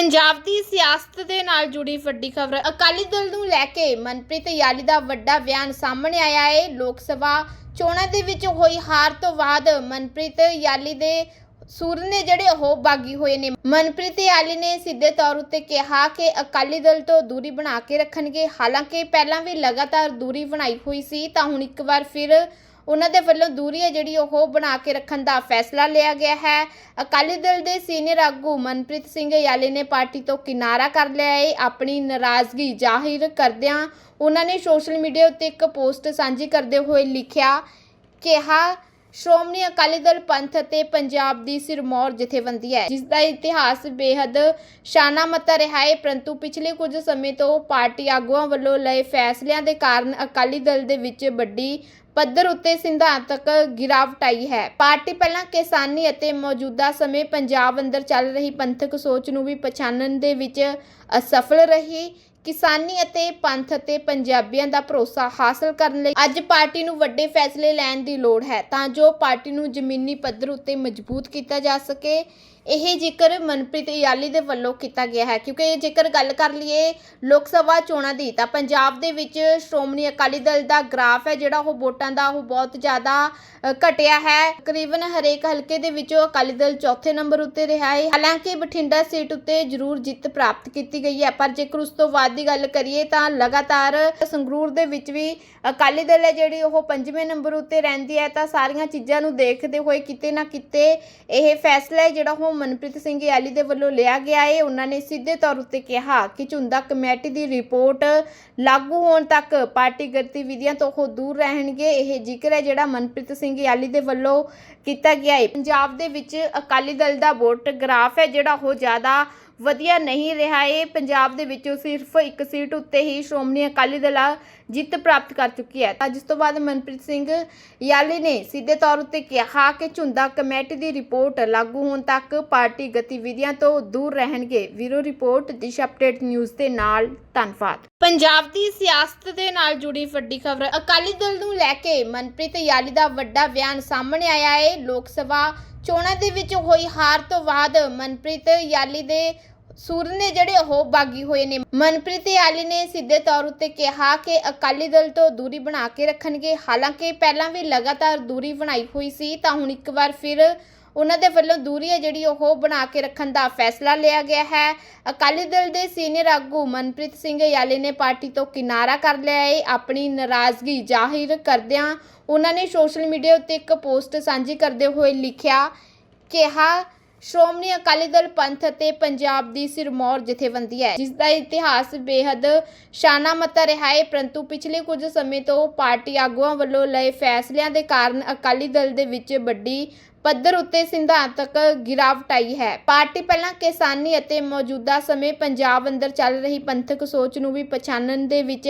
ਪੰਜਾਬ ਦੀ ਸਿਆਸਤ ਦੇ ਨਾਲ ਜੁੜੀ ਵੱਡੀ ਖਬਰ। ਅਕਾਲੀ ਦਲ ਨੂੰ ਲੈ ਕੇ ਮਨਪ੍ਰੀਤ ਯਾਲੀ ਦਾ ਵੱਡਾ ਬਿਆਨ ਸਾਹਮਣੇ ਆਇਆ ਹੈ ਲੋਕ ਸਭਾ ਚੋਣਾਂ ਦੇ ਵਿੱਚ ਹੋਈ ਹਾਰ ਤੋਂ ਬਾਅਦ ਮਨਪ੍ਰੀਤ ਯਾਲੀ ਦੇ ਸੂਰ ਨੇ ਜਿਹੜੇ ਉਹ ਬਾਗੀ ਹੋਏ ਨੇ। ਮਨਪ੍ਰੀਤ ਯਾਲੀ ਨੇ ਸਿੱਧੇ ਤੌਰ ਉੱਤੇ ਕਿਹਾ ਕਿ ਅਕਾਲੀ ਦਲ ਤੋਂ ਦੂਰੀ ਬਣਾ ਕੇ ਰੱਖਣਗੇ। ਹਾਲਾਂਕਿ ਪਹਿਲਾਂ ਵੀ ਲਗਾਤਾਰ ਦੂਰੀ ਬਣਾਈ ਹੋਈ ਸੀ, ਤਾਂ ਹੁਣ ਇੱਕ ਵਾਰ ਫਿਰ ਉਹਨਾਂ ਦੇ ਵੱਲੋਂ ਦੂਰੀ ਹੈ ਜਿਹੜੀ ਉਹ ਬਣਾ ਕੇ ਰੱਖਣ ਦਾ ਫੈਸਲਾ ਲਿਆ ਗਿਆ ਹੈ। ਅਕਾਲੀ ਦਲ ਦੇ ਸੀਨੀਅਰ ਆਗੂ ਮਨਪ੍ਰੀਤ ਸਿੰਘ ਯਾਲੇ ਨੇ ਪਾਰਟੀ ਤੋਂ ਕਿਨਾਰਾ ਕਰ ਲਿਆ ਹੈ। ਆਪਣੀ ਨਾਰਾਜ਼ਗੀ ਜ਼ਾਹਿਰ ਕਰਦਿਆਂ ਉਹਨਾਂ ਨੇ ਸੋਸ਼ਲ ਮੀਡੀਆ ਉੱਤੇ ਇੱਕ ਪੋਸਟ ਸਾਂਝੀ ਕਰਦੇ ਹੋਏ ਲਿਖਿਆ, ਕਿਹਾ ਸ਼੍ਰੋਮਣੀ ਅਕਾਲੀ ਦਲ ਪੰਥ ਅਤੇ ਪੰਜਾਬ ਦੀ ਸਿਰਮੌਰ ਜਥੇਬੰਦੀ ਹੈ ਜਿਸ ਦਾ ਇਤਿਹਾਸ ਬੇहद ਸ਼ਾਨਾਮਤਾ ਰਿਹਾ ਹੈ। ਪਰੰਤੂ ਪਿਛਲੇ ਕੁਝ ਸਮੇਂ ਤੋਂ ਪਾਰਟੀ ਆਗੂਆਂ ਵੱਲੋਂ ਲਏ ਫੈਸਲਿਆਂ ਦੇ ਕਾਰਨ ਅਕਾਲੀ ਦਲ ਦੇ ਵਿੱਚ ਵੱਡੀ ਪੱਧਰ ਉੱਤੇ ਸਿਧਾਂਤਕ ਗਿਰਾਵਟ ਆਈ ਹੈ। ਪਾਰਟੀ ਪਹਿਲਾਂ ਕਿਸਾਨੀ ਅਤੇ ਮੌਜੂਦਾ ਸਮੇਂ ਪੰਜਾਬ ਅੰਦਰ ਚੱਲ ਰਹੀ ਪੰਥਕ ਸੋਚ ਨੂੰ ਵੀ ਪਛਾਣਨ ਦੇ ਵਿੱਚ ਅਸਫਲ ਰਹੀ। ਕਿਸਾਨੀ ਅਤੇ ਪੰਥ ਅਤੇ ਪੰਜਾਬੀਆਂ ਦਾ ਭਰੋਸਾ ਹਾਸਲ ਕਰਨ ਲਈ ਅੱਜ ਪਾਰਟੀ ਨੂੰ ਵੱਡੇ ਫੈਸਲੇ ਲੈਣ ਦੀ ਲੋੜ ਹੈ ਤਾਂ ਜੋ ਪਾਰਟੀ ਨੂੰ ਜ਼ਮੀਨੀ ਪੱਧਰ ਉੱਤੇ ਮਜ਼ਬੂਤ ਕੀਤਾ ਜਾ ਸਕੇ। ਇਹ ਜ਼ਿਕਰ ਮਨਪ੍ਰੀਤ ਇਆਲੀ ਦੇ ਵੱਲੋਂ ਕੀਤਾ ਗਿਆ ਹੈ, ਕਿਉਂਕਿ ਜੇਕਰ ਗੱਲ ਕਰ ਲਈਏ ਲੋਕ ਸਭਾ ਚੋਣਾਂ ਦੀ, ਤਾਂ ਪੰਜਾਬ ਦੇ ਵਿੱਚ ਸ਼੍ਰੋਮਣੀ ਅਕਾਲੀ ਦਲ ਦਾ ਗ੍ਰਾਫ ਹੈ, ਜਿਹੜਾ ਉਹ ਵੋਟਾਂ ਦਾ ਉਹ ਬਹੁਤ ਜ਼ਿਆਦਾ ਘਟਿਆ ਹੈ। ਤਕਰੀਬਨ ਹਰੇਕ ਹਲਕੇ ਦੇ ਵਿੱਚੋਂ ਅਕਾਲੀ ਦਲ ਚੌਥੇ ਨੰਬਰ ਉੱਤੇ ਰਿਹਾ ਹੈ। ਹਾਲਾਂਕਿ ਬਠਿੰਡਾ ਸੀਟ ਉੱਤੇ ਜ਼ਰੂਰ ਜਿੱਤ ਪ੍ਰਾਪਤ ਕੀਤੀ ਗਈ ਹੈ, ਪਰ ਜੇਕਰ ਉਸ ਤੋਂ ਬਾਅਦ ਦੀ ਗੱਲ ਕਰੀਏ, ਤਾਂ ਲਗਾਤਾਰ ਸੰਗਰੂਰ ਦੇ ਵਿੱਚ ਵੀ ਅਕਾਲੀ ਦਲ ਹੈ, ਜਿਹੜੀ ਉਹ ਪੰਜਵੇਂ ਨੰਬਰ ਉੱਤੇ ਰਹਿੰਦੀ ਹੈ, ਤਾਂ ਸਾਰੀਆਂ ਚੀਜ਼ਾਂ ਨੂੰ ਦੇਖਦੇ ਹੋਏ ਕਿਤੇ ਨਾ ਕਿਤੇ ਇਹ ਫੈਸਲਾ ਹੈ, ਜਿਹੜਾ ਉਹ ਮਨਪ੍ਰੀਤ ਸਿੰਘ ਯਾਲੀ ਦੇ ਵੱਲੋਂ ਲਿਆ ਗਿਆ ਹੈ ਉਹਨਾਂ ਨੇ ਸਿੱਧੇ ਤੌਰ ਉੱਤੇ ਕਿਹਾ ਕਿ ਝੁੰਦਾ ਕਮੇਟੀ ਦੀ ਰਿਪੋਰਟ ਲਾਗੂ ਹੋਣ ਤੱਕ ਪਾਰਟੀ ਗਤੀਵਿਧੀਆਂ ਤੋਂ ਉਹ ਦੂਰ ਰਹਿਣਗੇ। ਇਹ ਜ਼ਿਕਰ ਹੈ ਜਿਹੜਾ ਮਨਪ੍ਰੀਤ ਸਿੰਘ ਯਾਲੀ ਦੇ ਵੱਲੋਂ ਕੀਤਾ ਗਿਆ ਹੈ ਪੰਜਾਬ ਦੇ ਵਿੱਚ ਅਕਾਲੀ ਦਲ ਦਾ ਵੋਟ ਗ੍ਰਾਫ ਹੈ ਜਿਹੜਾ ਉਹ ਜ਼ਿਆਦਾ ਵਧੀਆ ਨਹੀਂ ਰਿਹਾ। ਹੈ ਪੰਜਾਬ ਦੇ ਵਿੱਚੋਂ ਸਿਰਫ ਇੱਕ ਸੀਟ ਉੱਤੇ ਹੀ ਸ਼੍ਰੋਮਣੀ ਅਕਾਲੀ ਦਲ ਜਿੱਤ ਪ੍ਰਾਪਤ ਕਰ ਚੁੱਕੀ ਹੈ। ਤਾਂ ਜਿਸ ਤੋਂ ਬਾਅਦ ਮਨਪ੍ਰੀਤ ਸਿੰਘ ਯਾਲੀ ਨੇ ਸਿੱਧੇ ਤੌਰ ਉੱਤੇ ਕਿਹਾ ਕਿ ਝੁੰਦਾ ਕਮੇਟੀ ਦੀ ਰਿਪੋਰਟ ਲਾਗੂ ਹੋਣ ਤੱਕ ਪਾਰਟੀ ਗਤੀਵਿਧੀਆਂ ਤੋਂ ਦੂਰ ਰਹਿਣਗੇ। ਵੀਰੋ ਰਿਪੋਰਟ, ਦਿਸ਼ ਅਪਡੇਟ ਨਿਊਜ਼ ਦੇ ਨਾਲ। ਧੰਨਵਾਦ। ਪੰਜਾਬ ਦੀ ਸਿਆਸਤ ਦੇ ਨਾਲ ਜੁੜੀ ਵੱਡੀ ਖਬਰ। ਅਕਾਲੀ ਦਲ ਨੂੰ ਲੈ ਕੇ ਮਨਪ੍ਰੀਤ ਯਾਲੀ ਦਾ ਵੱਡਾ ਬਿਆਨ ਸਾਹਮਣੇ ਆਇਆ ਹੈ। ਲੋਕ ਸਭਾ ਚੋਣਾਂ ਦੇ ਵਿੱਚ ਹੋਈ ਹਾਰ ਤੋਂ ਬਾਅਦ ਮਨਪ੍ਰੀਤ ਯਾਲੀ ਦੇ ਸੂਰ ਨੇ ਜਿਹੜੇ ਉਹ ਬਾਗੀ ਹੋਏ ਨੇ। ਮਨਪ੍ਰੀਤ ਯਾਲੀ ਨੇ ਸਿੱਧੇ ਤੌਰ ਉੱਤੇ ਕਿਹਾ ਕਿ ਅਕਾਲੀ ਦਲ ਤੋਂ ਦੂਰੀ ਬਣਾ ਕੇ ਰੱਖਣਗੇ। ਹਾਲਾਂਕਿ ਪਹਿਲਾਂ ਵੀ ਲਗਾਤਾਰ ਦੂਰੀ ਬਣਾਈ ਹੋਈ ਸੀ, ਤਾਂ ਹੁਣ ਇੱਕ ਵਾਰ ਫਿਰ ਉਹਨਾਂ ਦੇ ਵੱਲੋਂ ਦੂਰੀ ਹੈ ਜਿਹੜੀ ਉਹ ਬਣਾ ਕੇ ਰੱਖਣ ਦਾ ਫੈਸਲਾ ਲਿਆ ਗਿਆ ਹੈ। ਅਕਾਲੀ ਦਲ ਦੇ ਸੀਨੀਅਰ ਆਗੂ ਮਨਪ੍ਰੀਤ ਸਿੰਘ ਯਾਲੀ ਨੇ ਪਾਰਟੀ ਤੋਂ ਕਿਨਾਰਾ ਕਰ ਲਿਆ ਹੈ। ਆਪਣੀ ਨਾਰਾਜ਼ਗੀ ਜ਼ਾਹਿਰ ਕਰਦਿਆਂ ਉਹਨਾਂ ਨੇ ਸੋਸ਼ਲ ਮੀਡੀਆ ਉੱਤੇ ਇੱਕ ਪੋਸਟ ਸਾਂਝੀ ਕਰਦੇ ਹੋਏ ਲਿਖਿਆ ਕਿਹਾ ਸ਼੍ਰੋਮਣੀ ਅਕਾਲੀ ਦਲ ਪੰਥ ਅਤੇ ਪੰਜਾਬ ਦੀ ਸਿਰਮੌਰ ਜਥੇਬੰਦੀ ਹੈ ਜਿਸ ਦਾ ਇਤਿਹਾਸ ਬੇहद ਸ਼ਾਨਾਮਤਾ ਰਿਹਾ ਹੈ, ਪਰੰਤੂ ਪਿਛਲੇ ਕੁਝ ਸਮੇਂ ਤੋਂ ਪਾਰਟੀ ਆਗੂਆਂ ਵੱਲੋਂ ਲਏ ਫੈਸਲਿਆਂ ਦੇ ਕਾਰਨ ਅਕਾਲੀ ਦਲ ਦੇ ਵਿੱਚ ਵੱਡੀ ਪੱਧਰ ਉੱਤੇ ਸਿਧਾਂਤਕ ਗਿਰਾਵਟ ਆਈ ਹੈ। ਪਾਰਟੀ ਪਹਿਲਾਂ ਕਿਸਾਨੀ ਅਤੇ ਮੌਜੂਦਾ ਸਮੇਂ ਪੰਜਾਬ ਅੰਦਰ ਚੱਲ ਰਹੀ ਪੰਥਕ ਸੋਚ ਨੂੰ ਵੀ ਪਛਾਣਨ ਦੇ ਵਿੱਚ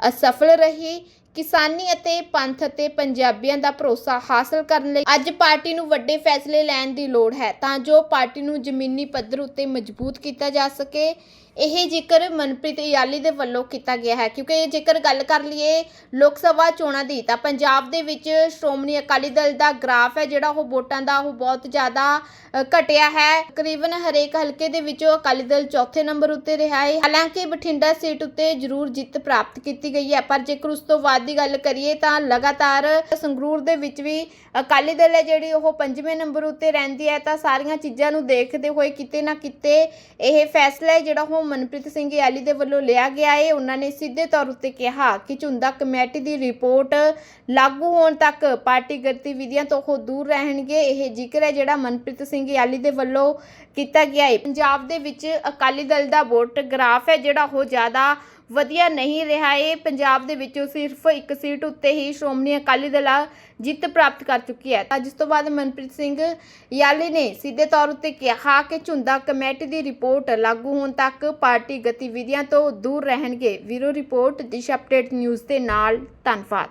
ਅਸਫਲ ਰਹੀ। ਕਿਸਾਨੀ ਅਤੇ ਪੰਥ ਅਤੇ ਪੰਜਾਬੀਆਂ ਦਾ ਭਰੋਸਾ ਹਾਸਲ ਕਰਨ ਲਈ ਅੱਜ ਪਾਰਟੀ ਨੂੰ ਵੱਡੇ ਫੈਸਲੇ ਲੈਣ ਦੀ ਲੋੜ ਹੈ ਤਾਂ ਜੋ ਪਾਰਟੀ ਨੂੰ ਜ਼ਮੀਨੀ ਪੱਧਰ ਉੱਤੇ ਮਜ਼ਬੂਤ ਕੀਤਾ ਜਾ ਸਕੇ। ਇਹ ਜ਼ਿਕਰ ਮਨਪ੍ਰੀਤ ਇਆਲੀ ਦੇ ਵੱਲੋਂ ਕੀਤਾ ਗਿਆ ਹੈ ਕਿਉਂਕਿ ਜੇਕਰ ਗੱਲ ਕਰ ਲਈਏ ਲੋਕ ਸਭਾ ਚੋਣਾਂ ਦੀ ਤਾਂ ਪੰਜਾਬ ਦੇ ਵਿੱਚ ਸ਼੍ਰੋਮਣੀ ਅਕਾਲੀ ਦਲ ਦਾ ਗ੍ਰਾਫ ਹੈ ਜਿਹੜਾ ਉਹ ਵੋਟਾਂ ਦਾ ਉਹ ਬਹੁਤ ਜ਼ਿਆਦਾ ਅ, ਘਟਿਆ ਹੈ। ਤਕਰੀਬਨ ਹਰੇਕ ਹਲਕੇ ਦੇ ਵਿੱਚੋਂ ਅਕਾਲੀ ਦਲ ਚੌਥੇ ਨੰਬਰ ਉੱਤੇ ਰਿਹਾ ਹੈ। ਹਾਲਾਂਕਿ ਬਠਿੰਡਾ ਸੀਟ ਉੱਤੇ ਜ਼ਰੂਰ ਜਿੱਤ ਪ੍ਰਾਪਤ ਕੀਤੀ ਗਈ ਹੈ ਪਰ ਜੇਕਰ ਉਸ ਤੋਂ ਬਾਅਦ ਦੀ ਗੱਲ ਕਰੀਏ ਤਾਂ ਲਗਾਤਾਰ ਸੰਗਰੂਰ ਦੇ ਵਿੱਚ ਵੀ ਅਕਾਲੀ ਦਲ ਹੈ ਜਿਹੜੀ ਉਹ ਪੰਜਵੇਂ ਨੰਬਰ ਉੱਤੇ ਰਹਿੰਦੀ ਹੈ ਤਾਂ ਸਾਰੀਆਂ ਚੀਜ਼ਾਂ ਨੂੰ ਦੇਖਦੇ ਹੋਏ ਕਿਤੇ ਨਾ ਕਿਤੇ ਇਹ ਫੈਸਲਾ ਹੈ ਜਿਹੜਾ ਉਹ ਮਨਪ੍ਰੀਤ ਸਿੰਘ ਯਾਲੀ ਦੇ ਵੱਲੋਂ ਲਿਆ ਗਿਆ ਹੈ। ਉਹਨਾਂ ਨੇ ਸਿੱਧੇ ਤੌਰ ਉੱਤੇ ਕਿਹਾ ਕਿ ਝੁੰਦਾ ਕਮੇਟੀ ਦੀ ਰਿਪੋਰਟ ਲਾਗੂ ਹੋਣ ਤੱਕ ਪਾਰਟੀ ਗਤੀਵਿਧੀਆਂ ਤੋਂ ਉਹ ਦੂਰ ਰਹਿਣਗੇ। ਇਹ ਜ਼ਿਕਰ ਹੈ ਜਿਹੜਾ ਮਨਪ੍ਰੀਤ ਸਿੰਘ ਯਾਲੀ ਦੇ ਵੱਲੋਂ ਕੀਤਾ ਗਿਆ ਹੈ। ਪੰਜਾਬ ਦੇ ਵਿੱਚ ਅਕਾਲੀ ਦਲ ਦਾ ਵੋਟ ਗ੍ਰਾਫ ਹੈ ਜਿਹੜਾ ਉਹ ਜ਼ਿਆਦਾ ਵਧੀਆ ਨਹੀਂ ਰਿਹਾ। ਹੈ ਪੰਜਾਬ ਦੇ ਵਿੱਚੋਂ ਸਿਰਫ ਇੱਕ ਸੀਟ ਉੱਤੇ ਹੀ ਸ਼੍ਰੋਮਣੀ ਅਕਾਲੀ ਦਲ ਜਿੱਤ ਪ੍ਰਾਪਤ ਕਰ ਚੁੱਕੀ ਹੈ। ਤਾਂ ਜਿਸ ਤੋਂ ਬਾਅਦ ਮਨਪ੍ਰੀਤ ਸਿੰਘ ਯਾਲੀ ਨੇ ਸਿੱਧੇ ਤੌਰ ਉੱਤੇ ਕਿਹਾ ਕਿ ਝੁੰਦਾ ਕਮੇਟੀ ਦੀ ਰਿਪੋਰਟ ਲਾਗੂ ਹੋਣ ਤੱਕ ਪਾਰਟੀ ਗਤੀਵਿਧੀਆਂ ਤੋਂ ਦੂਰ ਰਹਿਣਗੇ। ਵੀਰੋ ਰਿਪੋਰਟ, ਦਿਸ਼ ਅਪਡੇਟ, ਨਿਊਜ਼ ਦੇ ਨਾਲ ਧੰਨਵਾਦ।